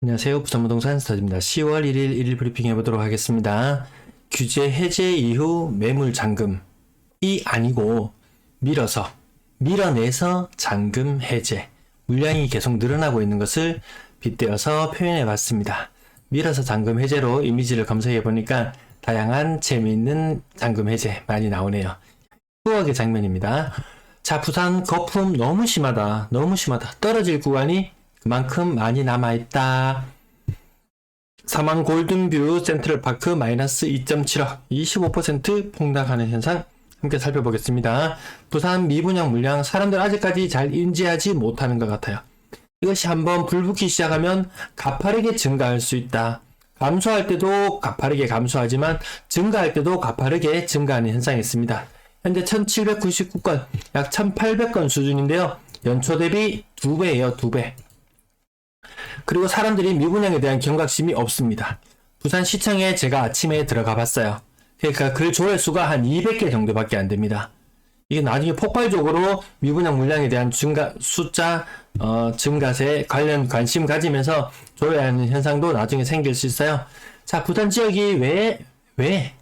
안녕하세요. 부산부동산 스타디입니다. 10월 1일 1일 브리핑 해보도록 하겠습니다. 규제 해제 이후 매물 잔금이 아니고 밀어서 밀어내서 잔금 해제 물량이 계속 늘어나고 있는 것을 빗대어서 표현해 봤습니다. 밀어서 잔금 해제로 이미지를 검색해 보니까 다양한 재미있는 잔금 해제 많이 나오네요. 추억의 장면입니다. 자, 부산 거품 너무 심하다. 너무 심하다. 떨어질 구간이 그 만큼 많이 남아있다. 사망 골든뷰 센트럴파크 마이너스 2.7억 25% 폭락하는 현상 함께 살펴보겠습니다. 부산 미분양 물량 사람들 아직까지 잘 인지하지 못하는 것 같아요. 이것이 한번 불붙기 시작하면 가파르게 증가할 수 있다. 감소할 때도 가파르게 감소하지만 증가할 때도 가파르게 증가하는 현상이 있습니다. 현재 1799건, 약 1800건 수준인데요. 연초 대비 2배예요, 2배. 그리고 사람들이 미분양에 대한 경각심이 없습니다. 부산시청에 제가 아침에 들어가 봤어요. 그러니까 글 조회수가 한 200개 정도밖에 안 됩니다. 이게 나중에 폭발적으로 미분양 물량에 대한 증가, 숫자, 어, 증가세 관련 관심 가지면서 조회하는 현상도 나중에 생길 수 있어요. 자, 부산 지역이 왜, 왜,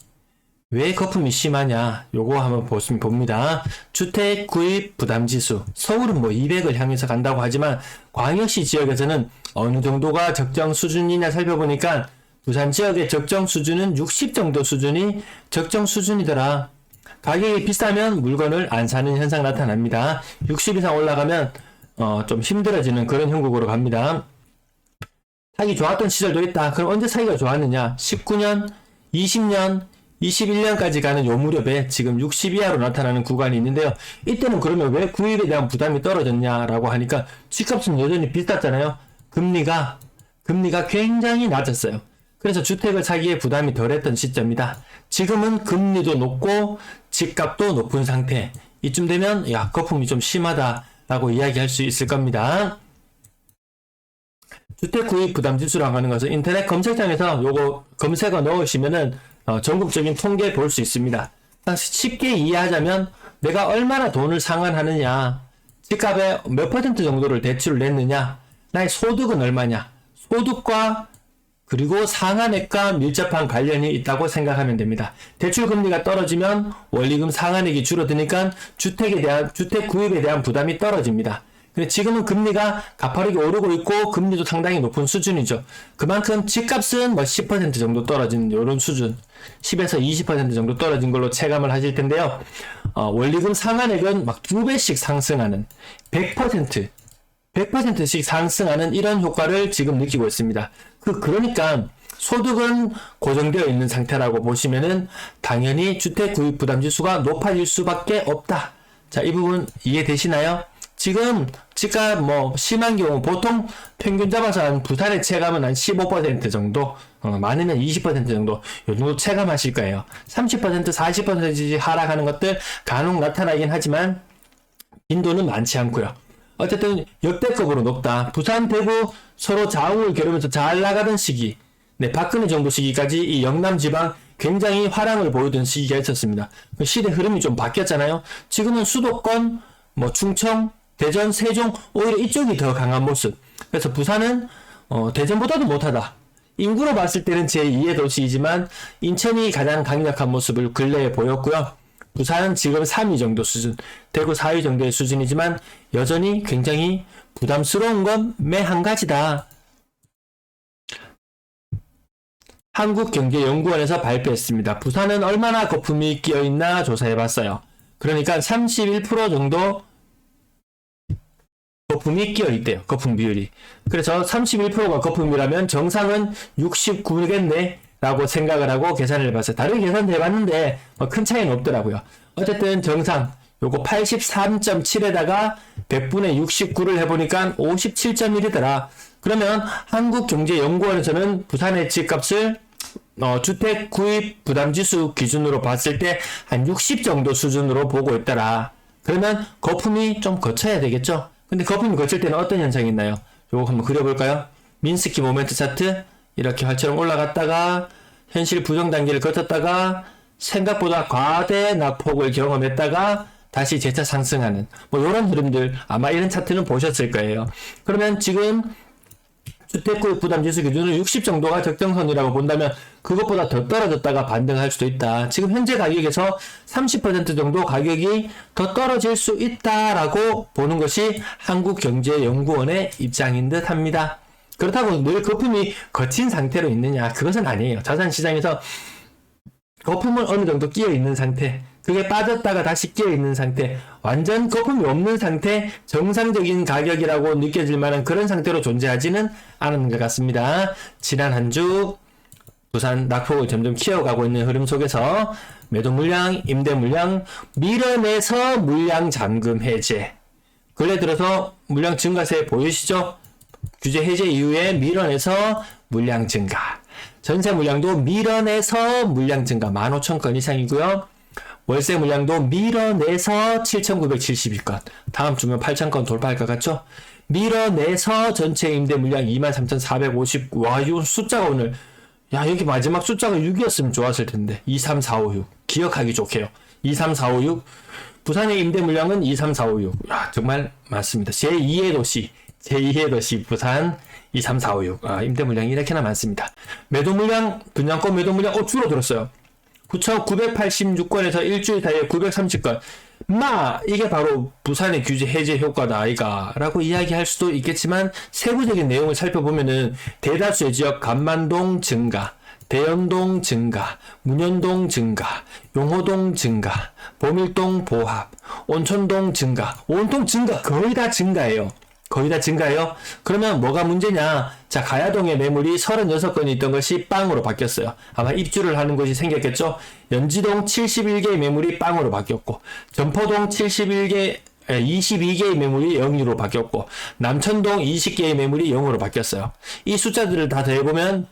왜 거품이 심하냐? 요거 한번 보시면 봅니다. 주택 구입 부담 지수. 서울은 뭐 200을 향해서 간다고 하지만 광역시 지역에서는 어느 정도가 적정 수준이냐 살펴보니까 부산 지역의 적정 수준은 60 정도 수준이 적정 수준이더라. 가격이 비싸면 물건을 안 사는 현상 나타납니다. 60 이상 올라가면 어, 좀 힘들어지는 그런 형국으로 갑니다. 사기 좋았던 시절도 있다. 그럼 언제 사기가 좋았느냐? 19년, 20년, 21년까지 가는 요 무렵에 지금 60 이하로 나타나는 구간이 있는데요. 이때는 그러면 왜 구입에 대한 부담이 떨어졌냐라고 하니까 집값은 여전히 비쌌잖아요. 금리가 금리가 굉장히 낮았어요. 그래서 주택을 사기에 부담이 덜했던 시점이다. 지금은 금리도 높고 집값도 높은 상태. 이쯤 되면 야 거품이 좀 심하다라고 이야기할 수 있을 겁니다. 주택 구입 부담 지수라고 하는 것은 인터넷 검색창에서 요거 검색어 넣으시면은 어, 전국적인 통계 볼 수 있습니다. 쉽게 이해하자면 내가 얼마나 돈을 상환하느냐, 집값의 몇 퍼센트 정도를 대출을 냈느냐, 나의 소득은 얼마냐, 소득과 그리고 상한액과 밀접한 관련이 있다고 생각하면 됩니다. 대출 금리가 떨어지면 원리금 상한액이 줄어드니까 주택에 대한 주택 구입에 대한 부담이 떨어집니다. 근데 지금은 금리가 가파르게 오르고 있고 금리도 상당히 높은 수준이죠. 그만큼 집값은 뭐 10% 정도 떨어진 이런 수준, 10에서 20% 정도 떨어진 걸로 체감을 하실 텐데요. 어, 원리금 상한액은 막 두 배씩 상승하는 100% 100%씩 상승하는 이런 효과를 지금 느끼고 있습니다. 그, 그러니까 소득은 고정되어 있는 상태라고 보시면은 당연히 주택 구입 부담 지수가 높아질 수밖에 없다. 자, 이 부분 이해되시나요? 지금 집값 뭐 심한 경우 보통 평균 잡아서 한 부산의 체감은 한 15% 정도 어, 많으면 20% 정도 요 정도 체감하실 거예요. 30% 40% 하락하는 것들 간혹 나타나긴 하지만 빈도는 많지 않고요. 어쨌든 역대급으로 높다. 부산, 대구 서로 좌우를 겨루면서 잘 나가던 시기, 네, 박근혜 정부 시기까지 이 영남 지방 굉장히 화랑을 보이던 시기가 있었습니다. 그 시대 흐름이 좀 바뀌었잖아요. 지금은 수도권, 뭐 충청, 대전, 세종 오히려 이쪽이 더 강한 모습. 그래서 부산은 어, 대전보다도 못하다. 인구로 봤을 때는 제2의 도시이지만 인천이 가장 강력한 모습을 근래에 보였고요. 부산은 지금 3위 정도 수준, 대구 4위 정도의 수준이지만 여전히 굉장히 부담스러운 건 매 한 가지다. 한국경제연구원에서 발표했습니다. 부산은 얼마나 거품이 끼어있나 조사해봤어요. 그러니까 31% 정도 거품이 끼어 있대요. 거품 비율이. 그래서 31%가 거품이라면 정상은 69겠네. 라고 생각을 하고 계산을 해봤어요. 다른 계산도 해봤는데 뭐큰 차이는 없더라고요. 어쨌든 정상 요거 83.7에다가 100분의 69를 해보니까 57.1이더라. 그러면 한국경제연구원에서는 부산의 집값을 어, 주택 구입 부담지수 기준으로 봤을 때 한 60 정도 수준으로 보고 있더라. 그러면 거품이 좀 거쳐야 되겠죠? 근데 거품이 거칠 때는 어떤 현상이 있나요? 요거 한번 그려볼까요? 민스키 모멘트 차트 이렇게 활처럼 올라갔다가 현실 부정 단계를 거쳤다가 생각보다 과대 낙폭을 경험했다가 다시 재차 상승하는 뭐 이런 흐름들 아마 이런 차트는 보셨을 거예요. 그러면 지금 주택구역 부담 지수 기준으로 60 정도가 적정선이라고 본다면 그것보다 더 떨어졌다가 반등할 수도 있다. 지금 현재 가격에서 30% 정도 가격이 더 떨어질 수 있다라고 보는 것이 한국경제연구원의 입장인 듯 합니다. 그렇다고 늘 거품이 거친 상태로 있느냐? 그것은 아니에요. 자산시장에서 거품은 어느 정도 끼어 있는 상태, 그게 빠졌다가 다시 끼어 있는 상태, 완전 거품이 없는 상태, 정상적인 가격이라고 느껴질 만한 그런 상태로 존재하지는 않은 것 같습니다. 지난 한 주 부산 낙폭을 점점 키워가고 있는 흐름 속에서 매도 물량, 임대 물량, 밀어내서 물량 잠금 해제. 근래 들어서 물량 증가세 보이시죠? 규제 해제 이후에 밀어내서 물량 증가. 전세 물량도 밀어내서 물량 증가 15,000건 이상이고요. 월세 물량도 밀어내서 7,972건. 다음 주면 8,000건 돌파할 것 같죠? 밀어내서 전체 임대 물량 23,450. 와, 이 숫자가 오늘 야, 여기 마지막 숫자가 6이었으면 좋았을 텐데. 23456. 기억하기 좋게요. 23456. 부산의 임대 물량은 23456. 야, 정말 많습니다. 제2의 도시. 제2의 도시 부산 23456. 아, 임대 물량이 이렇게나 많습니다. 매도 물량, 분양권 매도 물량, 어, 줄어들었어요. 9,986건에서 일주일 사이에 930건. 마! 이게 바로 부산의 규제 해제 효과다, 아이가. 라고 이야기할 수도 있겠지만, 세부적인 내용을 살펴보면은, 대다수의 지역 간만동 증가, 대연동 증가, 문현동 증가, 용호동 증가, 보밀동 보합, 온천동 증가, 온통 증가, 거의 다 증가예요. 거의 다 증가해요? 그러면 뭐가 문제냐? 자, 가야동의 매물이 36건이 있던 것이 빵으로 바뀌었어요. 아마 입주를 하는 곳이 생겼겠죠? 연지동 71개의 매물이 빵으로 바뀌었고, 전포동 71개, 22개의 매물이 0으로 바뀌었고, 남천동 20개의 매물이 0으로 바뀌었어요. 이 숫자들을 다 더해보면,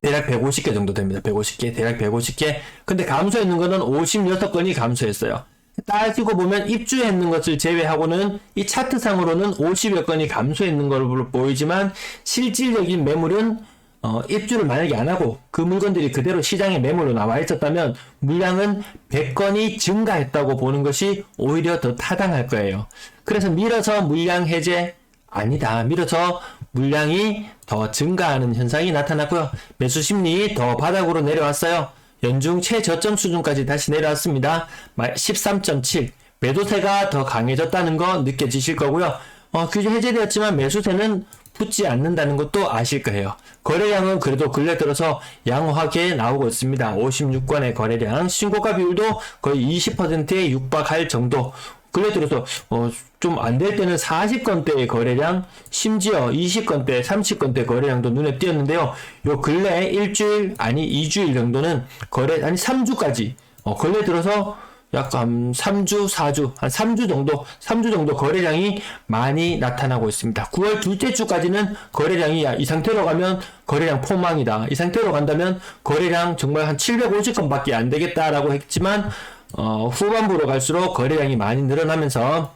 대략 150개 정도 됩니다. 150개, 대략 150개. 근데 감소했는 거는 56건이 감소했어요. 따지고 보면 입주했는 것을 제외하고는 이 차트상으로는 50여 건이 감소했는 걸로 보이지만 실질적인 매물은 어, 입주를 만약에 안 하고 그 물건들이 그대로 시장에 매물로 나와 있었다면 물량은 100건이 증가했다고 보는 것이 오히려 더 타당할 거예요. 그래서 밀어서 물량 해제 아니다. 밀어서 물량이 더 증가하는 현상이 나타났고요. 매수 심리 더 바닥으로 내려왔어요. 연중 최저점 수준까지 다시 내려왔습니다. 13.7. 매도세가 더 강해졌다는 거 느껴지실 거고요. 어, 규제 해제되었지만 매수세는 붙지 않는다는 것도 아실 거예요. 거래량은 그래도 근래 들어서 양호하게 나오고 있습니다. 56건의 거래량, 신고가 비율도 거의 20%에 육박할 정도. 근래 들어서 어, 좀 안 될 때는 40건대의 거래량, 심지어 20건대, 30건대 거래량도 눈에 띄었는데요. 요 근래 일주일 아니 2주일 정도는 거래 아니 3주까지 어, 근래 들어서 약간 3주, 4주, 한 3주 정도, 3주 정도 거래량이 많이 나타나고 있습니다. 9월 둘째 주까지는 거래량이 이 상태로 가면 거래량 포망이다. 이 상태로 간다면 거래량 정말 한 750건밖에 안 되겠다라고 했지만 어, 후반부로 갈수록 거래량이 많이 늘어나면서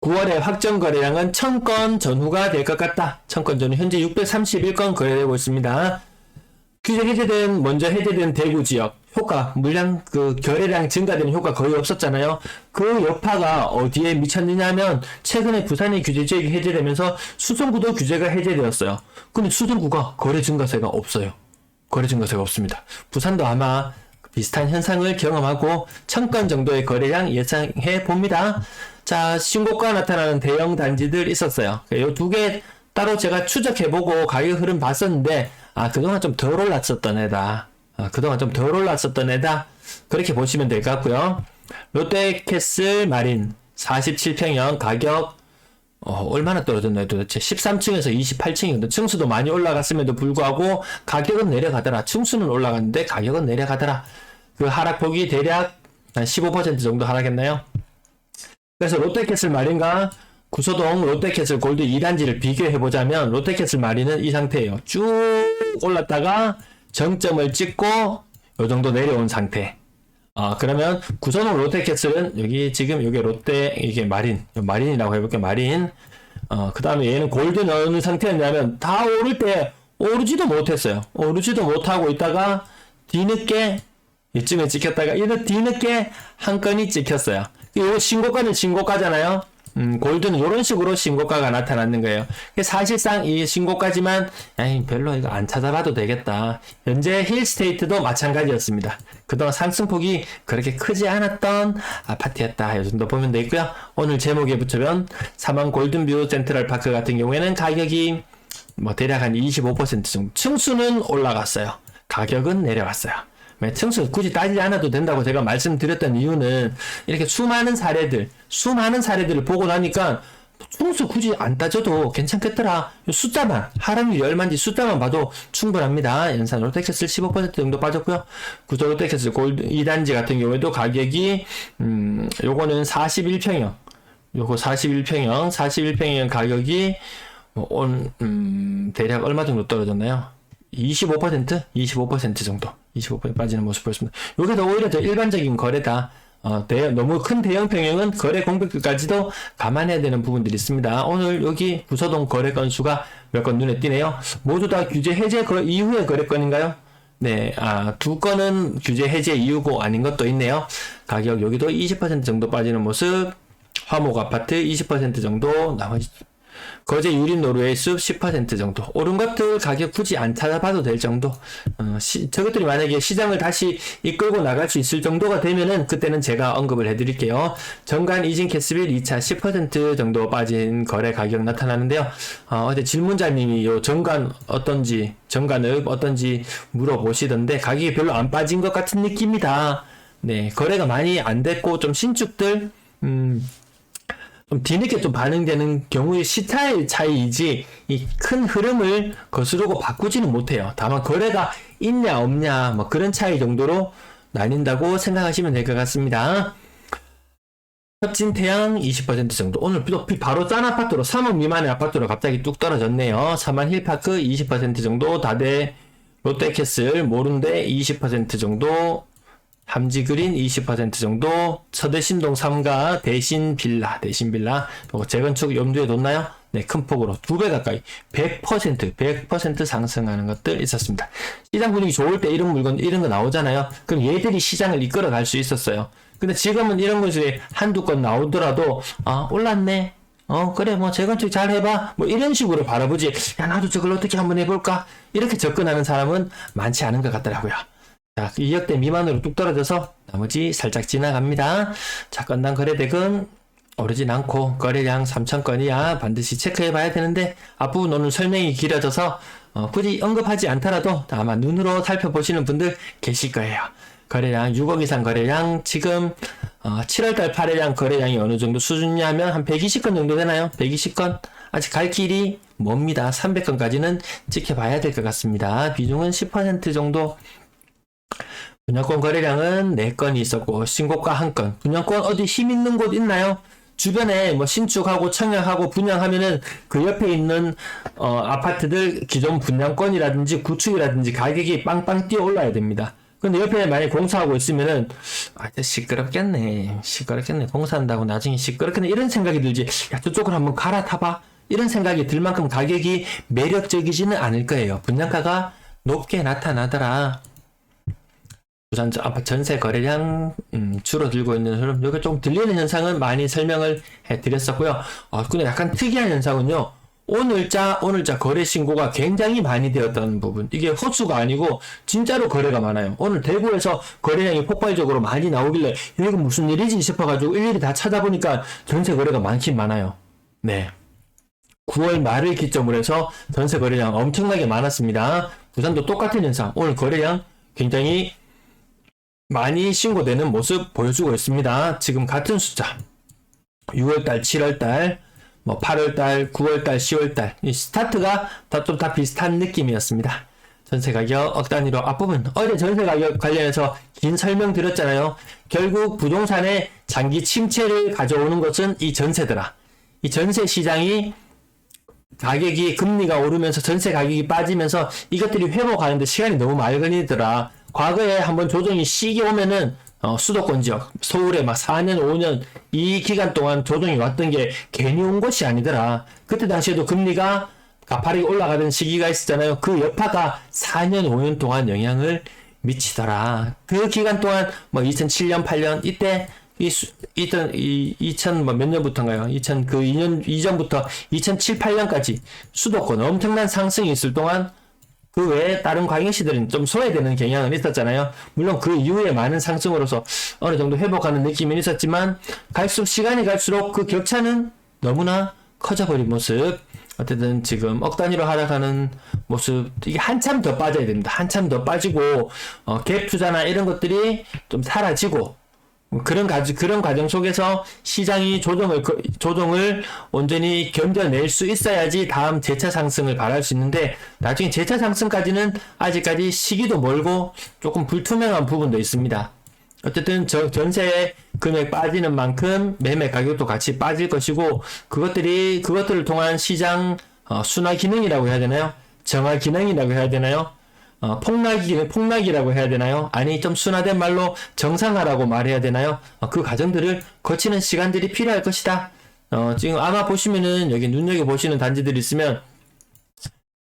9월의 확정 거래량은 1000건 전후가 될 것 같다. 1000건 전후 현재 631건 거래되고 있습니다. 규제 해제된 먼저 해제된 대구 지역 효과 물량 그 거래량 증가되는 효과 거의 없었잖아요. 그 여파가 어디에 미쳤느냐면 최근에 부산의 규제 지역이 해제되면서 수성구도 규제가 해제되었어요. 근데 수성구가 거래 증가세가 없어요. 거래 증가세가 없습니다. 부산도 아마 비슷한 현상을 경험하고 천건 정도의 거래량 예상해 봅니다. 자, 신고가 나타나는 대형 단지들 있었어요. 이두개 따로 제가 추적해보고 가격 흐름 봤었는데, 아, 그동안 좀 덜 올랐었던 애다. 아, 그동안 좀 덜 올랐었던 애다. 그렇게 보시면 될 것 같고요. 롯데캐슬 마린 47평형 가격 어, 얼마나 떨어졌나요 도대체 13층에서 28층이거든 층수도 많이 올라갔음에도 불구하고 가격은 내려가더라 층수는 올라갔는데 가격은 내려가더라 그 하락폭이 대략 한 15% 정도 하락했나요? 그래서 롯데캐슬 마린과 구소동 롯데캐슬 골드 2단지를 비교해보자면 롯데캐슬 마린은 이 상태예요. 쭉 올랐다가 정점을 찍고 요 정도 내려온 상태. 아, 그러면 구선호 롯데캐슬은 여기 지금 여기 롯데 이게 마린 마린이라고 해볼게요 마린. 어, 그 다음에 얘는 골든 어느 상태였냐면 다 오를 때 오르지도 못했어요. 오르지도 못하고 있다가 뒤늦게 이쯤에 찍혔다가 이런 뒤늦게 한 건이 찍혔어요 이 신고가는 신고가잖아요 음, 골드는 이런 식으로 신고가가 나타났는 거예요. 사실상 이 신고가지만 에이, 별로 이거 안 찾아봐도 되겠다. 현재 힐스테이트도 마찬가지였습니다. 그동안 상승폭이 그렇게 크지 않았던 아파트였다. 이 정도 보면 되겠고요. 오늘 제목에 붙여면 사망 골든뷰 센트럴 파크 같은 경우에는 가격이 뭐 대략 한 25% 정도. 층수는 올라갔어요. 가격은 내려갔어요. 왜 층수 굳이 따지지 않아도 된다고 제가 말씀드렸던 이유는 이렇게 수많은 사례들, 수많은 사례들을 보고 나니까 층수 굳이 안 따져도 괜찮겠더라. 요 숫자만, 하락률이 얼마인지 숫자만 봐도 충분합니다. 연산 롯데캐슬 15% 정도 빠졌고요. 구조 롯데캐슬 골드 2단지 같은 경우에도 가격이, 음, 요거는 41평형. 요거 41평형, 41평형 가격이 뭐, 온, 음, 대략 얼마 정도 떨어졌나요? 25%? 25% 정도. 25% 빠지는 모습 보였습니다. 요게 더 오히려 더 일반적인 거래다. 어, 대, 너무 큰 대형 평형은 거래 공백까지도 감안해야 되는 부분들이 있습니다. 오늘 여기 부서동 거래 건수가 몇 건 눈에 띄네요. 모두 다 규제 해제 거, 이후의 거래건인가요? 네, 아, 두 건은 규제 해제 이후고 아닌 것도 있네요. 가격 여기도 20% 정도 빠지는 모습. 화목 아파트 20% 정도, 나머지 거제 노르웨이 숲10% 정도. 오른 것들 가격 굳이 안 찾아봐도 될 정도. 어, 시, 저것들이 만약에 시장을 다시 이끌고 나갈 수 있을 정도가 되면은 그때는 제가 언급을 해드릴게요. 정관 이진 캐스빌 2차 10% 정도 빠진 거래 가격 나타나는데요. 어, 어제 질문자님이 요 정관 어떤지 정관읍 어떤지 물어보시던데 가격이 별로 안 빠진 것 같은 느낌이다. 네 거래가 많이 안 됐고 좀 신축들 음 좀 뒤늦게 좀 반응되는 경우의 스타일 차이이지 이 큰 흐름을 거스르고 바꾸지는 못해요. 다만 거래가 있냐 없냐 뭐 그런 차이 정도로 나뉜다고 생각하시면 될 것 같습니다. 섭진 태양 20% 정도. 오늘 또 바로 짠 아파트로 3억 미만의 아파트로 갑자기 뚝 떨어졌네요. 사만 힐파크 20% 정도, 다대 롯데캐슬 모룬데 20% 정도, 함지그린 20% 정도, 서대신동 3가 대신 빌라, 대신 빌라, 또 재건축 염두에 뒀나요? 네, 큰 폭으로 두 배 가까이 100%, 100% 상승하는 것들 있었습니다. 시장 분위기 좋을 때 이런 물건, 이런 거 나오잖아요. 그럼 얘들이 시장을 이끌어 갈 수 있었어요. 근데 지금은 이런 것이 한두 건 나오더라도, 아, 올랐네. 어, 그래, 뭐, 재건축 잘 해봐. 뭐, 이런 식으로 바라보지. 야, 나도 저걸 어떻게 한번 해볼까? 이렇게 접근하는 사람은 많지 않은 것 같더라고요. 자, 2억대 미만으로 뚝 떨어져서 나머지 살짝 지나갑니다. 자, 건당 거래대금 오르진 않고 거래량 3,000건이야 반드시 체크해 봐야 되는데 앞부분 오늘 설명이 길어져서 어, 굳이 언급하지 않더라도 아마 눈으로 살펴보시는 분들 계실 거예요. 거래량 6억 이상 거래량 지금 어, 7월달 8회량 거래량이 어느 정도 수준이냐면 한 120건 정도 되나요? 120건 아직 갈 길이 멉니다. 300건까지는 지켜봐야 될 것 같습니다. 비중은 10% 정도 분양권 거래량은 4건이 있었고 신고가 1건. 분양권 어디 힘 있는 곳 있나요? 주변에 뭐 신축하고 청약하고 분양하면은 그 옆에 있는 어, 아파트들 기존 분양권이라든지 구축이라든지 가격이 빵빵 뛰어 올라야 됩니다. 근데 옆에 만약 공사하고 있으면은 아 시끄럽겠네. 시끄럽겠네. 공사한다고 나중에 시끄럽겠네. 이런 생각이 들지. 야 저쪽으로 한번 갈아타봐. 이런 생각이 들 만큼 가격이 매력적이지는 않을 거예요. 분양가가 높게 나타나더라 부산 아파트 전세 거래량 음, 줄어들고 있는 흐름 여기 좀 들리는 현상은 많이 설명을 해드렸었고요. 어, 근데 약간 특이한 현상은요. 오늘자 오늘자 거래 신고가 굉장히 많이 되었다는 부분 이게 헛수가 아니고 진짜로 거래가 많아요. 오늘 대구에서 거래량이 폭발적으로 많이 나오길래 이거 무슨 일이지 싶어가지고 일일이 다 찾아보니까 전세 거래가 많긴 많아요. 네. 9월 말을 기점으로 해서 전세 거래량 엄청나게 많았습니다. 부산도 똑같은 현상. 오늘 거래량 굉장히 많이 신고되는 모습 보여주고 있습니다. 지금 같은 숫자 6월달, 7월달, 뭐 8월달, 9월달, 10월달 이 스타트가 다 좀 다 비슷한 느낌이었습니다. 전세 가격 억 단위로 앞부분 어제 전세 가격 관련해서 긴 설명 드렸잖아요. 결국 부동산의 장기 침체를 가져오는 것은 이 전세더라. 이 전세 시장이 가격이 금리가 오르면서 전세 가격이 빠지면서 이것들이 회복하는데 시간이 너무 많이 걸리더라. 과거에 한번 조정이 시기 오면은 어, 수도권 지역, 서울에 막 4년, 5년 이 기간 동안 조정이 왔던 게 괜히 온 것이 아니더라. 그때 당시에도 금리가 가파르게 올라가던 시기가 있었잖아요. 그 여파가 4년, 5년 동안 영향을 미치더라. 그 기간 동안 뭐 2007년, 8년 이때 이, 수- 이던, 이, 2000, 뭐몇 년부터인가요? 2000, 그 2년, 이전부터 2007, 8년까지 수도권 엄청난 상승이 있을 동안 그 외에 다른 광역시들은 좀 소외되는 경향은 있었잖아요. 물론 그 이후에 많은 상승으로서 어느 정도 회복하는 느낌은 있었지만 갈수록 시간이 갈수록 그 격차는 너무나 커져버린 모습. 어쨌든 지금 억 단위로 하락하는 모습 이게 한참 더 빠져야 됩니다. 한참 더 빠지고 어, 갭 투자나 이런 것들이 좀 사라지고 그런 가 그런 과정 속에서 시장이 조정을 거- 조정을 온전히 견뎌낼 수 있어야지 다음 재차 상승을 바랄 수 있는데 나중에 재차 상승까지는 아직까지 시기도 멀고 조금 불투명한 부분도 있습니다. 어쨌든 저 전세 금액 빠지는 만큼 매매 가격도 같이 빠질 것이고 그것들이 그것들을 통한 시장 어, 순화 기능이라고 해야 되나요? 정화 기능이라고 해야 되나요? 어, 폭락이, 폭락이라고 해야 되나요? 아니, 좀 순화된 말로 정상화라고 말해야 되나요? 어, 그 과정들을 거치는 시간들이 필요할 것이다. 어, 지금 아마 보시면은 여기 눈여겨보시는 단지들이 있으면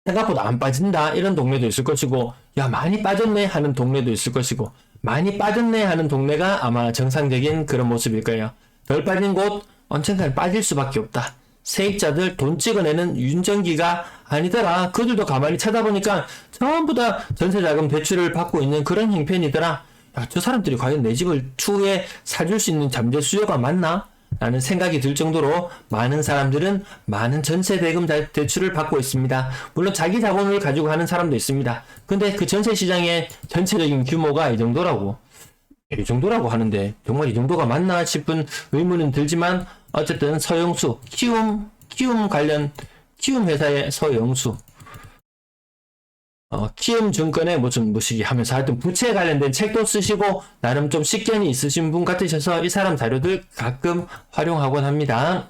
생각보다 안 빠진다. 이런 동네도 있을 것이고, 야, 많이 빠졌네 하는 동네도 있을 것이고, 많이 빠졌네 하는 동네가 아마 정상적인 그런 모습일 거예요. 덜 빠진 곳, 언젠가는 빠질 수밖에 없다. 세입자들 돈 찍어내는 윤정기가 아니더라. 그들도 가만히 찾아보니까 전부 다 전세자금 대출을 받고 있는 그런 형편이더라. 야, 저 사람들이 과연 내 집을 추후에 사줄 수 있는 잠재 수요가 맞나? 라는 생각이 들 정도로 많은 사람들은 많은 전세 대금 자- 대출을 받고 있습니다. 물론 자기 자본을 가지고 하는 사람도 있습니다. 근데 그 전세 시장의 전체적인 규모가 이 정도라고. 이 정도라고 하는데 정말 이 정도가 맞나 싶은 의문은 들지만 어쨌든 서영수 키움 키움 관련 키움 회사의 서영수 어, 키움 증권의 무슨 무시기 하면서 하여튼 부채 관련된 책도 쓰시고 나름 좀 식견이 있으신 분 같으셔서 이 사람 자료들 가끔 활용하곤 합니다.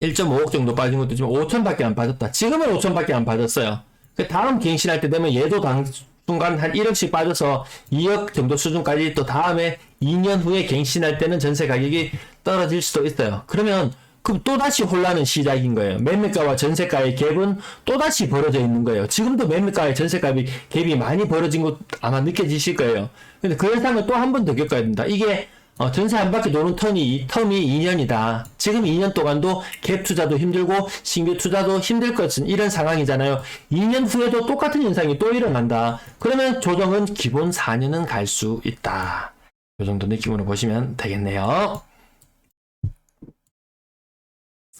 1.5억 정도 빠진 것도 지금 5천밖에 안 빠졌다. 지금은 5천밖에 안 빠졌어요. 그 다음 갱신할 때 되면 얘도 당 순간 한 1억씩 빠져서 2억 정도 수준까지 또 다음에 2년 후에 갱신할 때는 전세 가격이 떨어질 수도 있어요. 그러면 그럼 또다시 혼란은 시작인 거예요. 매매가와 전세가의 갭은 또다시 벌어져 있는 거예요. 지금도 매매가와 전세값이 갭이 많이 벌어진 것 아마 느껴지실 거예요. 근데 그 현상을 또 한 번 더 겪어야 된다. 이게 어, 전세 한 바퀴 도는 턴이, 텀이 2년이다. 지금 2년 동안도 갭 투자도 힘들고 신규 투자도 힘들 것은 이런 상황이잖아요. 2년 후에도 똑같은 현상이 또 일어난다. 그러면 조정은 기본 4년은 갈 수 있다. 이 정도 느낌으로 보시면 되겠네요.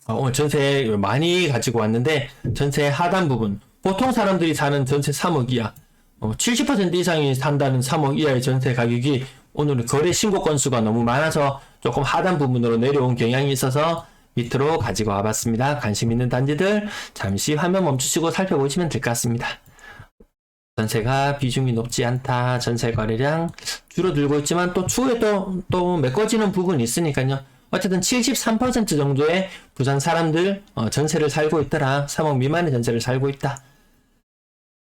어, 오늘 전세 많이 가지고 왔는데 전세 하단 부분 보통 사람들이 사는 전세 3억 이하 어, 70% 이상이 산다는 3억 이하의 전세 가격이 오늘 거래 신고 건수가 너무 많아서 조금 하단 부분으로 내려온 경향이 있어서 밑으로 가지고 와봤습니다. 관심 있는 단지들 잠시 화면 멈추시고 살펴보시면 될 것 같습니다. 전세가 비중이 높지 않다. 전세 거래량 줄어들고 있지만 또 추후에 또, 또 메꿔지는 부분이 있으니까요. 어쨌든 73% 정도의 부산 사람들 어, 전세를 살고 있더라. 3억 미만의 전세를 살고 있다.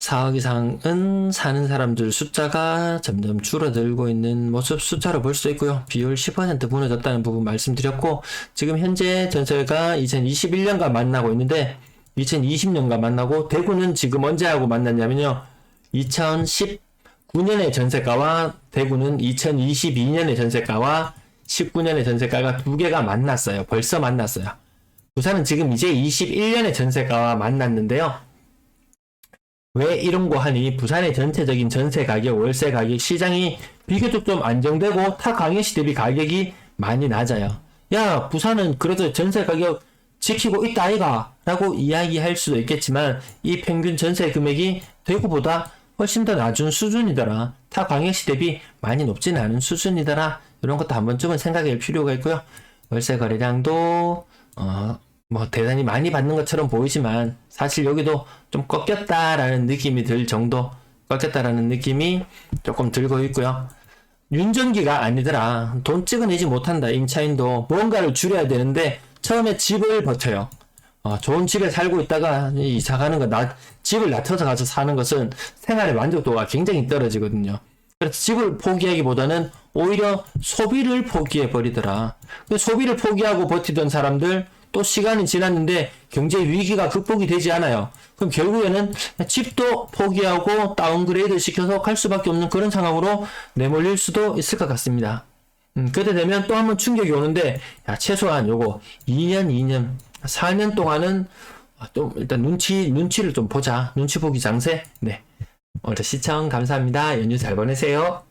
4억 이상은 사는 사람들 숫자가 점점 줄어들고 있는 모습 숫자로 볼 수 있고요. 비율 10% 무너졌다는 부분 말씀드렸고 지금 현재 전세가 2021년과 만나고 있는데 2020년과 만나고 대구는 지금 언제 하고 만났냐면요. 2019년의 전세가와 대구는 2022년의 전세가와 19년의 전세가가 두 개가 만났어요. 벌써 만났어요. 부산은 지금 이제 21년의 전세가와 만났는데요. 왜 이런 거 하니 부산의 전체적인 전세 가격, 월세 가격 시장이 비교적 좀 안정되고 타 광역시 대비 가격이 많이 낮아요. 야, 부산은 그래도 전세 가격 지키고 있다 아이가 라고 이야기할 수도 있겠지만 이 평균 전세 금액이 대구보다 훨씬 더 낮은 수준이더라. 타 광역시 대비 많이 높지는 않은 수준이더라. 이런 것도 한 번쯤은 생각할 필요가 있고요. 월세 거래량도 어, 뭐 대단히 많이 받는 것처럼 보이지만 사실 여기도 좀 꺾였다라는 느낌이 들 정도 꺾였다라는 느낌이 조금 들고 있고요. 윤전기가 아니더라. 돈 찍어내지 못한다. 임차인도 뭔가를 줄여야 되는데 처음에 집을 버텨요. 어, 좋은 집에 살고 있다가 이사 가는 거, 나, 집을 낮춰서 가서 사는 것은 생활의 만족도가 굉장히 떨어지거든요. 그래서 집을 포기하기보다는 오히려 소비를 포기해 버리더라. 그 소비를 포기하고 버티던 사람들 또 시간이 지났는데 경제 위기가 극복이 되지 않아요. 그럼 결국에는 집도 포기하고 다운그레이드 시켜서 갈 수밖에 없는 그런 상황으로 내몰릴 수도 있을 것 같습니다. 음, 그때 되면 또 한 번 충격이 오는데 야, 최소한 요거 2년, 2년, 4년 동안은 좀 일단 눈치 눈치를 좀 보자. 눈치 보기 장세. 네. 일단 시청 감사합니다. 연휴 잘 보내세요.